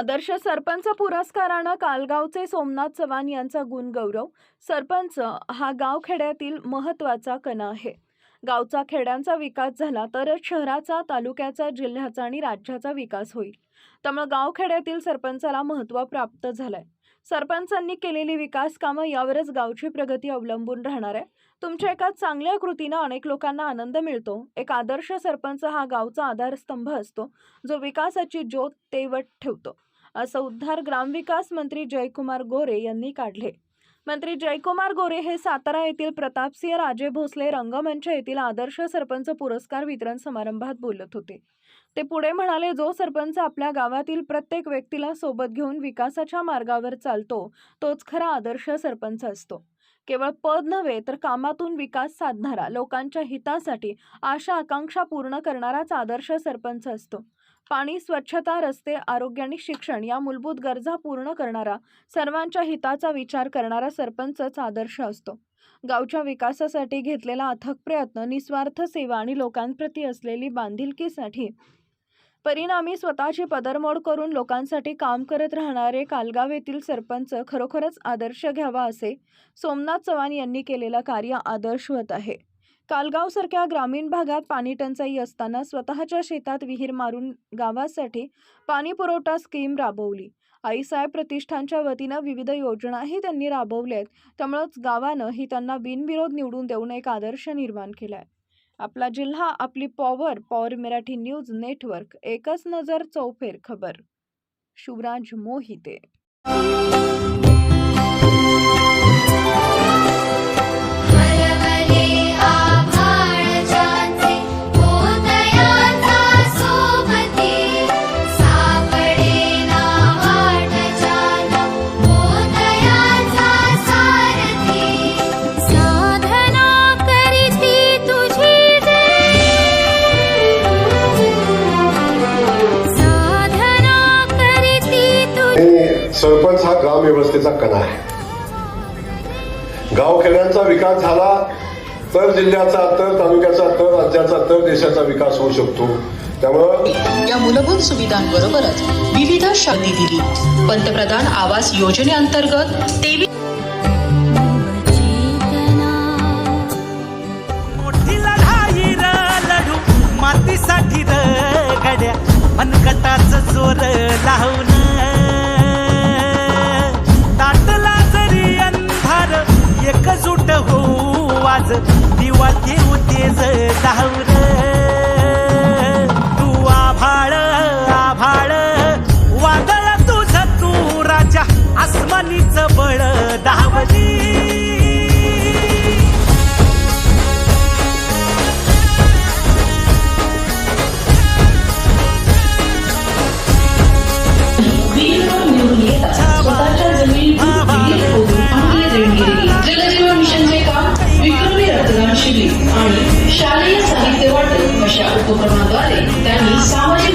आदर्श सरपंच पुरस्कारानं कालगावचे सोमनाथ चव्हाण यांचा गुणगौरव. सरपंच हा गावखेड्यातील महत्त्वाचा कणा आहे. गावचा खेड्यांचा विकास झाला तरच शहराचा तालुक्याचा जिल्ह्याचा आणि राज्याचा विकास होईल. त्यामुळे गावखेड्यातील सरपंचाला महत्त्व प्राप्त झालंय. सरपंचांनी केलेली विकास कामं यावरच गावची प्रगती अवलंबून राहणार आहे. तुमच्या एका चांगल्या कृतीनं अनेक लोकांना आनंद मिळतो. एक आदर्श सरपंच हा गावचा आधारस्तंभ असतो जो विकासाची ज्योत तेवत ठेवतो. असं उद्धार ग्रामविकास मंत्री जयकुमार गोरे यांनी काढले. मंत्री जयकुमार गोरे हे सातारा येथील प्रतापसिंह राजे भोसले रंगमंच येथील आदर्श सरपंच पुरस्कार वितरण समारंभात बोलत होते. ते पुढे म्हणाले जो सरपंच आपल्या गावातील प्रत्येक व्यक्तीला सोबत घेऊन विकासाच्या मार्गावर चालतो तोच खरा आदर्श सरपंच असतो. केवळ पद नव्हे तर कामातून विकास साधणारा लोकांच्या हितासाठी आशा आकांक्षा पूर्ण करणाराच आदर्श सरपंच असतो. पाणी स्वच्छता रस्ते आरोग्य आणि शिक्षण या मूलभूत गरजा पूर्ण करणारा सर्वांच्या हिताचा विचार करणारा सरपंचच आदर्श असतो. गावच्या विकासासाठी घेतलेला अथक प्रयत्न निस्वार्थ सेवा आणि लोकांप्रती असलेली बांधिलकीसाठी परिणामी स्वतःची पदरमोड करून लोकांसाठी काम करत राहणारे कालगाव येथील सरपंच खरोखरच आदर्श घ्यावा असे सोमनाथ चव्हाण यांनी केलेलं कार्य आदर्शवत आहे. कालगावसारख्या ग्रामीण भागात पाणी टंचाई असताना स्वतःच्या शेतात विहीर मारून गावासाठी पाणी पुरवठा स्कीम राबवली. आईसाहेब प्रतिष्ठानच्या वतीनं विविध योजनाही त्यांनी राबवल्या आहेत त्यामुळंच गावानं ही त्यांना बिनविरोध निवडून देऊन एक आदर्श निर्माण केला आहे आपला जिल्हा आपली power power Marathi news network एकच नजर चौफेर खबर. शिवराज मोहिते. सरपंच हा ग्राम व्यवस्थेचा कणा आहे. गावखेड्यांचा विकास झाला तर जिल्ह्याचा तर तालुक्याचा तर राज्याचा तर देशाचा विकास होऊ शकतो. त्यामुळं या मूलभूत सुविधांबरोबरच विविध शक्ती दिली. पंतप्रधान आवास योजनेअंतर्गत तेवीस मोठी लढाई र लढू मातीसाठी र गड्या मनकटाच जोर लावून एकजूट हो आज. दिवा देऊ तेज धावर तू आभाळ आभाळ. वादळ तुझ तू राजा. आसमानीच बळ धावली Superman Garden. Samuel